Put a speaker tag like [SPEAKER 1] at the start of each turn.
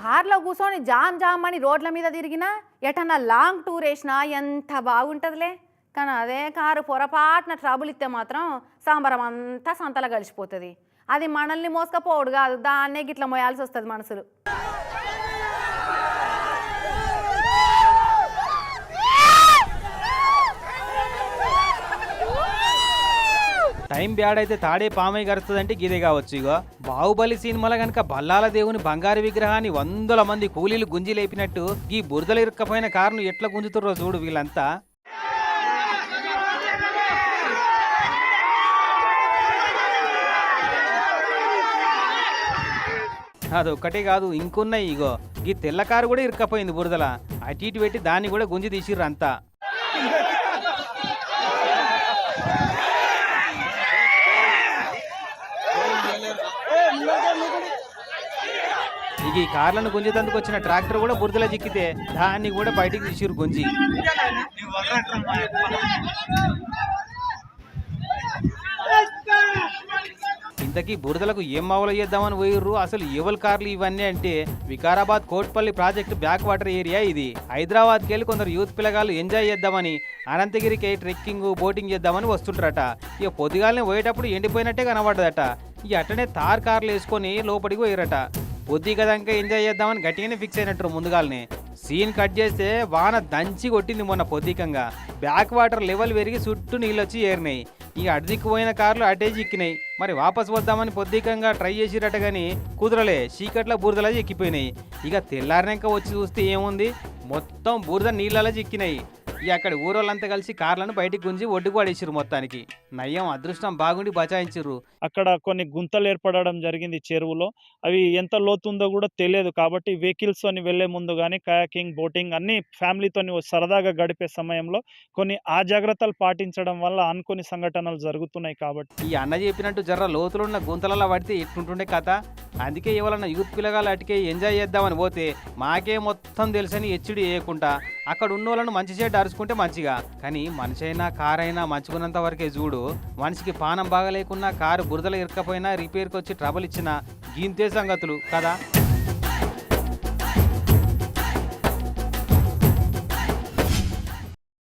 [SPEAKER 1] కార్లో కూర్చొని jam jam అని రోడ్ల మీద తిరిగినా ఎటన్నా లాంగ్ టూర్ వేసినా ఎంత బాగుంటుందిలే. కానీ అదే కారు పొరపాటున ట్రబుల్ ఇస్తే మాత్రం సాంబారం అంతా సంతలో కలిసిపోతుంది. అది మనల్ని మోసుకపోవడు కాదు దాన్నే గిట్ల మోయాల్సి వస్తుంది మనసులు.
[SPEAKER 2] టైం బ్యాడ్ అయితే తాడే పామై గరుస్తుందంటే గిదే కావచ్చు ఇగో. బాహుబలి సినిమాలో గనక బల్లాల దేవుని బంగారు విగ్రహాన్ని వందల మంది కూలీలు గుంజి లేపినట్టు ఈ బురదలు ఇరుక్కపోయిన కారును ఎట్లా గుంజుతుర్రో చూడు వీళ్ళంతా. అదొక్కటే కాదు ఇంకున్నాయి ఇగో. ఈ తెల్ల కారు కూడా ఇరుక్కపోయింది బురదల. అటు ఇటు పెట్టి దాన్ని కూడా గుంజి తీసిర్రు అంతా. ఇక ఈ కార్లను గుంజేందుకు వచ్చిన ట్రాక్టర్ కూడా బురదలో చిక్కితే దాన్ని కూడా బయటికి తీసిరు గుంజి. ఇంతకీ బురదలకు ఏం మావలు చేద్దామని పోయిర్రు? అసలు ఎవల్ కార్లు ఇవన్నీ అంటే Vikarabad Kotpally project back water area ఇది. హైదరాబాద్కి వెళ్ళి కొందరు యూత్ పిల్లగాళ్ళు ఎంజాయ్ చేద్దామని అనంతగిరికి ట్రెక్కింగ్ బోటింగ్ చేద్దామని వస్తుంటారట ఇక పొద్దుగాలనే పోయేటప్పుడు ఎండిపోయినట్టే కనబడ్డదట. ఇక అట్టనే తార్ కార్లు వేసుకొని లోపలికి పోయిరట పొద్దు కదంకా ఎంజాయ్ చేద్దామని గట్టిగానే ఫిక్స్ అయినట్టు ముందుగాలనే. సీన్ కట్ చేస్తే వాన దంచి కొట్టింది మొన్న పొద్దికంగా బ్యాక్ వాటర్ లెవెల్ పెరిగి చుట్టూ నీళ్ళు వచ్చి ఏరినాయి. ఇక అడ్దిక్కుపోయిన కార్లు అటే చిక్కినాయి. మరి వాపస్ వద్దామని పొద్దికంగా ట్రై చేసిరట కానీ కుదరలే. చీకట్ల బురదలా ఎక్కిపోయినాయి. ఇక తెల్లారినాక వచ్చి చూస్తే ఏముంది? మొత్తం బురద నీళ్ళలా చిక్కినాయి. ఇక అక్కడ ఊరోళ్ళంతా కలిసి కార్లను బయటికి గుంజి ఒడ్డుకు పడేసిర్రు మొత్తానికి. నయ్యం అదృష్టం బాగుండి బచాయించిర్రు.
[SPEAKER 3] అక్కడ కొన్ని గుంతలు ఏర్పడడం జరిగింది చెరువులో. అవి ఎంత లోతుందో కూడా తెలియదు కాబట్టి వెహికల్స్ అని వెళ్ళే ముందు కానీ కయాకింగ్ బోటింగ్ అన్ని ఫ్యామిలీతో సరదాగా గడిపే సమయంలో కొన్ని ఆ జాగ్రత్తలు పాటించడం వల్ల అనుకోని సంఘటనలు జరుగుతున్నాయి కాబట్టి.
[SPEAKER 2] ఈ అన్న చెప్పినట్టు జర్ర లోతులున్న గుంతలలో పడితే ఎట్లుంటుండే కథ? అందుకే ఎవరన్నా యూత్ పిల్లగాలు అటుకే ఎంజాయ్ చేద్దామని పోతే మాకే మొత్తం తెలుసని హెచ్చుడి వేయకుండా అక్కడ ఉన్న వాళ్ళను మంచి చెడ్డ అరుచుకుంటే మంచిగా. కానీ మనిషి అయినా కార్ అయినా మంచుకున్నంత వరకే చూడు. మనిషికి పానం బాగలేకున్నా కారు బురదలు ఇరకపోయినా రిపేర్కి వచ్చి ట్రబుల్ ఇచ్చినా గీంతే సంగతులు కదా?